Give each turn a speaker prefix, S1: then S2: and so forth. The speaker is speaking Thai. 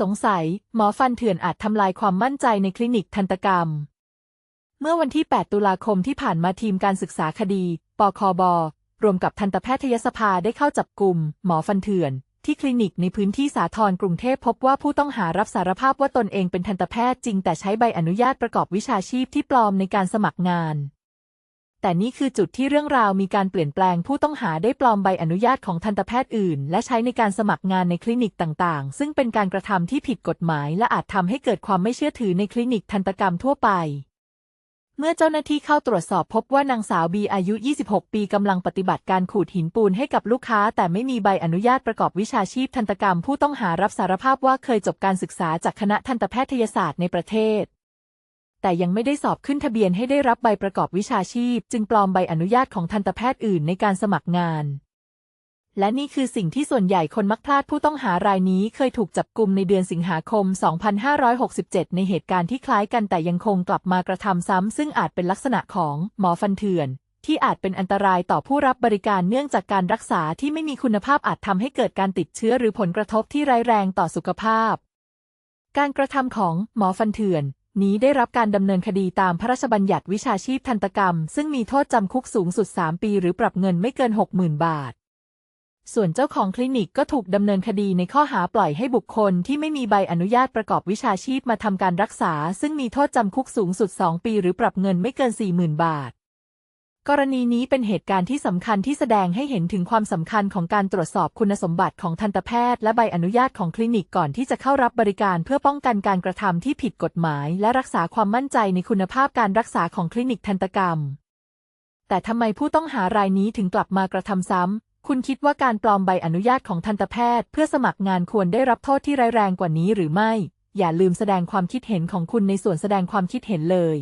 S1: สงสัย หมอฟันเถื่อนอาจทำลายความมั่นใจในคลินิกทันตกรรม เมื่อวันที่ 8 ตุลาคมที่ผ่านมาทีมการศึกษาคดี ปคบ รวมกับทันตแพทยสภาได้เข้าจับกลุ่ม หมอฟันเถื่อน ที่คลินิกในพื้นที่สาทรกรุงเทพพบว่าผู้ต้องหารับสารภาพว่าตนเองเป็นทันตแพทย์จริงแต่ใช้ใบอนุญาตประกอบวิชาชีพที่ปลอมในการสมัครงาน แต่นี่คือจุดที่เรื่องราวมีการเปลี่ยนแปลงผู้ต้องหาได้ปลอมใบอนุญาตของทันตแพทย์อื่น และใช้ในการสมัครงานในคลินิกต่างๆ ซึ่งเป็นการกระทำที่ผิดกฎหมาย และอาจทำให้เกิดความไม่เชื่อถือในคลินิกทันตกรรมทั่วไป เมื่อเจ้าหน้าที่เข้าตรวจสอบพบว่านางสาวบีอายุ 26 ปีกำลังปฏิบัติการขูดหินปูนให้กับลูกค้า แต่ไม่มีใบอนุญาตประกอบวิชาชีพทันตกรรม ผู้ต้องหารับสารภาพว่าเคยจบการศึกษาจากคณะทันตแพทยศาสตร์ในประเทศ แต่ยังไม่ได้สอบขึ้นทะเบียนให้ได้รับใบประกอบวิชาชีพ จึงปลอมใบอนุญาตของทันตแพทย์อื่นในการสมัครงาน และนี่คือสิ่งที่ส่วนใหญ่คนมักพลาดผู้ต้องหารายนี้เคยถูกจับกลุมในเดือนสิงหาคม 2567 ในเหตุการณ์ที่คล้ายกันแต่ยังคงกลับมากระทำซ้ำ ซึ่งอาจเป็นลักษณะของหมอฟันเถื่อนที่อาจเป็นอันตรายต่อผู้รับบริการเนื่องจากการรักษาที่ไม่มีคุณภาพอาจทำให้เกิดการติดเชื้อหรือผลกระทบที่ร้ายแรงต่อสุขภาพ การกระทำของหมอฟันเถื่อน นี้ได้รับการดำเนินคดีตามพระราชบัญญัติวิชาชีพทันตกรรม ซึ่งมีโทษจำคุกสูงสุด 3 ปี หรือปรับเงินไม่เกิน 60,000 บาท ส่วนเจ้าของคลินิกก็ถูกดำเนินคดีในข้อหาปล่อยให้บุคคลที่ไม่มีใบอนุญาตประกอบวิชาชีพมาทำการรักษา ซึ่งมีโทษจำคุกสูงสุด 2 ปี หรือปรับเงินไม่เกิน 40,000 บาท กรณีนี้เป็นเหตุการณ์ที่สำคัญที่แสดงให้เห็นถึงความสำคัญของการตรวจสอบคุณสมบัติของทันตแพทย์และใบอนุญาตของคลินิกก่อนที่จะเข้ารับบริการเพื่อป้องกันการกระทำที่ผิดกฎหมาย และรักษาความมั่นใจในคุณภาพการรักษาของคลินิกทันตกรรม แต่ทำไมผู้ต้องหารายนี้ถึงกลับมากระทำซ้ำ คุณคิดว่าการปลอมใบอนุญาตของทันตแพทย์ เพื่อสมัครงานควรได้รับโทษที่ร้ายแรงกว่านี้หรือไม่ อย่าลืมแสดงความคิดเห็นของคุณในส่วนแสดงความคิดเห็นเลย